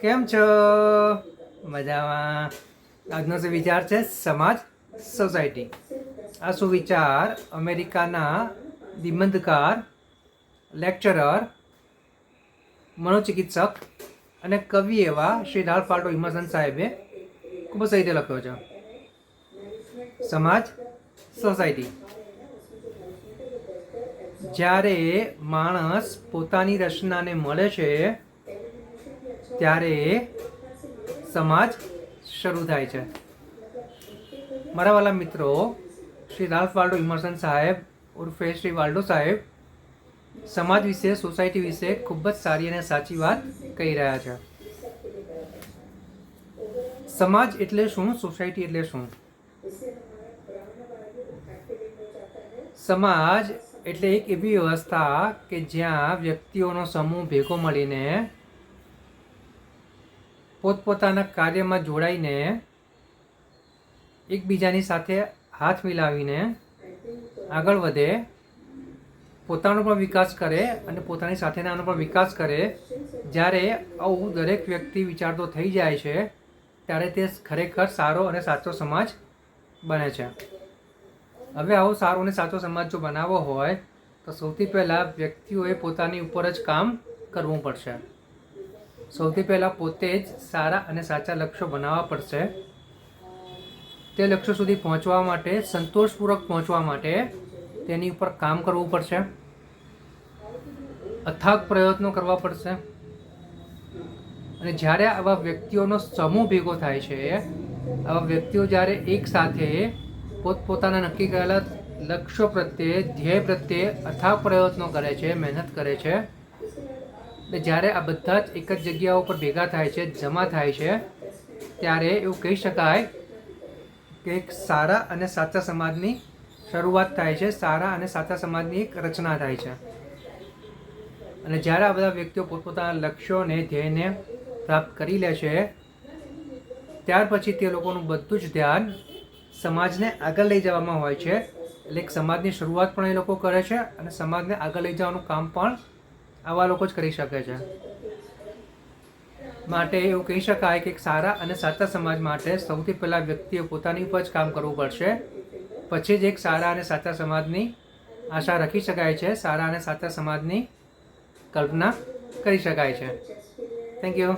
કેમ છો? મજામાં. આજનો જે વિચાર છે, સમાજ સોસાયટી. આ સુવિચાર અમેરિકાના નિબંધકાર, લેક્ચરર, મનોચિકિત્સક અને કવિ એવા શ્રી લાલપાટો હિમસન સાહેબે ખૂબ જ રીતે લખ્યો છે. સમાજ સોસાયટી. જ્યારે માણસ પોતાની રચનાને મળે છે ત્યારે સમાજ શરૂ થાય છે. મારા વાલા મિત્રો, શ્રી રાલ્ફ વાલ્ડો ઇમરસન સાહેબ, ઉર્ફે શ્રી વાલ્ડો સાહેબ, સમાજ વિશે, સોસાયટી વિશે ખૂબ જ સારી અને સાચી વાત કહી રહ્યા છે. સમાજ એટલે શું? સોસાયટી એટલે શું? સમાજ એટલે એક એવી વ્યવસ્થા કે જ્યાં વ્યક્તિઓનો સમૂહ ભેગો મળીને પોતપોતાના કાર્યમાં જોડાઈને એકબીજાની સાથે હાથ મિલાવીને આગળ વધે, પોતાનો પણ વિકાસ કરે અને પોતાની સાથેનાનો પણ વિકાસ કરે. જ્યારે આવું દરેક વ્યક્તિ વિચારતો થઈ જાય છે, ત્યારે તે ખરેખર સારો અને સાચો સમાજ બને છે. હવે આવો સારો અને સાચો સમાજ જો બનાવવો હોય, તો સૌથી પહેલાં વ્યક્તિઓએ પોતાની ઉપર જ કામ કરવું પડશે. સૌથી પહેલાં પોતે જ સારા અને સાચા લક્ષ્યો બનાવવા પડશે. તે લક્ષ્ય સુધી પહોંચવા માટે, સંતોષપૂર્વક પહોંચવા માટે તેની ઉપર કામ કરવું પડશે. અથાગ પ્રયત્નો કરવા પડશે. અને જ્યારે આવા વ્યક્તિઓનો સમૂહ ભેગો થાય છે, આવા વ્યક્તિઓ જ્યારે એકસાથે પોતપોતાના નક્કી કરેલા લક્ષ્યો પ્રત્યે, ધ્યેય પ્રત્યે અથાગ પ્રયત્નો કરે છે, મહેનત કરે છે ને જ્યારે આ બધા જ એક જ જગ્યા ઉપર ભેગા થાય છે, જમા થાય છે, ત્યારે એવું કહી શકાય કે એક સારા અને સાચા સમાજની શરૂઆત થાય છે, સારા અને સાચા સમાજની એક રચના થાય છે. અને જ્યારે આ બધા વ્યક્તિઓ પોતપોતાના લક્ષ્યોને ધ્યેયને પ્રાપ્ત કરી લે છે, ત્યાર પછી તે લોકોનું બધું જ ધ્યાન સમાજને આગળ લઈ જવામાં હોય છે. એટલે એક સમાજની શરૂઆત પણ એ લોકો કરે છે અને સમાજને આગળ લઈ જવાનું કામ પણ આવા લોકો જ કરી શકે છે. માટે એવું કહી શકાય કે સારા અને સાચા સમાજ માટે સૌથી પહેલાં વ્યક્તિએ પોતાની ઉપર જ કામ કરવું પડશે. પછી જ એક સારા અને સાચા સમાજની આશા રાખી શકાય છે. સારા અને સાચા સમાજની કલ્પના કરી શકાય છે. Thank you